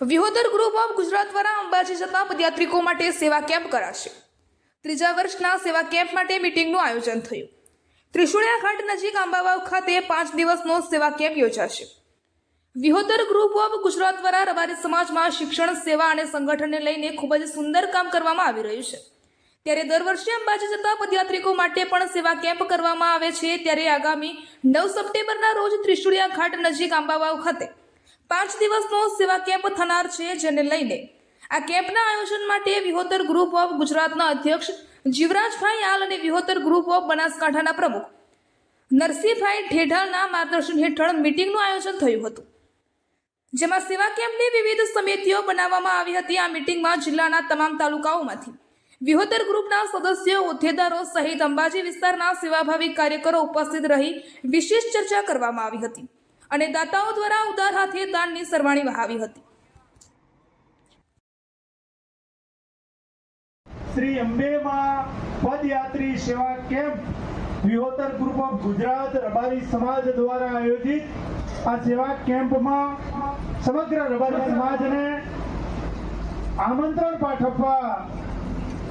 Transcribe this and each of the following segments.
વિહોદર group of Gujarat દ્વારા અંબાજી જતા પદયાત્રિકો માટે સેવા કેમ્પ કરાશે. ત્રીજા વર્ષના સેવા કેમ્પ માટે મિટિંગનું આયોજન થયું. ત્રિશુળિયા ઘાટ નજીક આંબાવાવ ખાતે પાંચ દિવસનો સેવા કેમ્પ યોજાશે. વિહોદર ગ્રુપ ઓફ ગુજરાત દ્વારા રબારી સમાજમાં શિક્ષણ, સેવા અને સંગઠનને લઈને ખૂબ જ સુંદર કામ કરવામાં આવી રહ્યું છે. ત્યારે દર વર્ષે અંબાજી જતા પદયાત્રિકો માટે પણ સેવા કેમ્પ કરવામાં આવે છે. ત્યારે આગામી નવ સપ્ટેમ્બરના રોજ ત્રિશુળિયા ઘાટ નજીક આંબાવાવ ખાતે પાંચ દિવસનો સેવા કેમ્પ થનાર છે જેને લઈને આ કેમ્પના આયોજન માટે વિહોતર ગ્રુપ ઓફ ગુજરાતના અધ્યક્ષ જીવરાજભાઈ આલ અને વિહોતર ગ્રુપ ઓફ બનાસકાંઠાના પ્રમુખ નરસિંહભાઈ ઠેઢાલના માર્ગદર્શન હેઠળ મિટિંગનું આયોજન થયું હતું. જેમાં સેવા કેમ્પની વિવિધ સમિતિઓ બનાવવામાં આવી હતી. આ મિટિંગમાં જિલ્લાના તમામ તાલુકાઓમાંથી વિહોતર ગ્રુપના સદસ્યો, હોદ્દેદારો સહિત અંબાજી વિસ્તારના સેવાભાવી કાર્યકરો ઉપસ્થિત રહી વિશેષ ચર્ચા કરવામાં આવી હતી. અને દાતાઓ દ્વારા ઉદાર હાથે દાનની સરવાણી વહાવી હતી. શ્રી અંબેમાં પદયાત્રી સેવા camp Vihotar group of Gujarat Rabari Samaj દ્વારા આયોજિત આ સેવા કેમ્પમાં સમગ્ર રબારી સમાજને આમંત્રણ પાઠવવા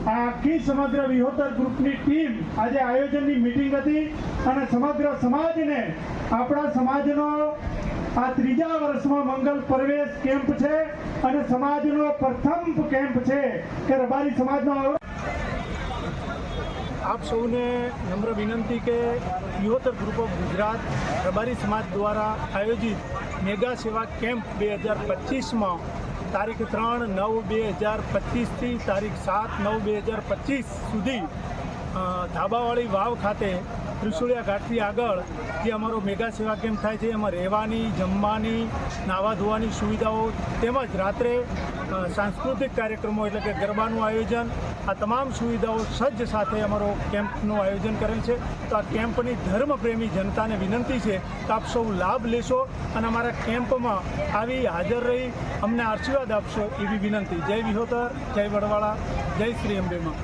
આખી સમગ્ર વિહોતર ગ્રુપની ટીમ આજે આયોજનની મિટિંગ હતી અને સમગ્ર સમાજને, આપણા સમાજનો આ ત્રીજા વર્ષમાં મંગલ પ્રવેશ કેમ્પ છે અને સમાજનો પ્રથમ કેમ્પ છે કે રબારી સમાજનો આપ સૌને નમ્ર વિનંતી કે યુવતર ગ્રુપ ઓફ ગુજરાત રબારી સમાજ દ્વારા આયોજિત મેગા સેવા કેમ્પ બે હજાર પચીસમાં તારીખ ત્રણ નવ બે હજાર પચીસથી તારીખ સાત નવ બે હજાર પચીસ સુધી ધાબાવાળી વાવ ખાતે ત્રિશુળિયા ઘાટથી આગળ જે અમારો મેગા સેવા કેમ્પ થાય છે, એમાં રહેવાની, જમવાની, નાવા ધોવાની સુવિધાઓ તેમજ રાત્રે સાંસ્કૃતિક કાર્યક્રમો એટલે કે ગરબાનું આયોજન, આ તમામ સુવિધાઓ સજ્જ સાથે અમારો કેમ્પનું આયોજન કરેલ છે. તો આ કેમ્પની ધર્મપ્રેમી જનતાને વિનંતી છે કે આપ સૌ લાભ લેશો અને અમારા કેમ્પમાં આવી હાજર રહી અમને આશીર્વાદ આપશો એવી વિનંતી. જય વિહોતર, જય વડવાળા, જય શ્રી અંબેમાં.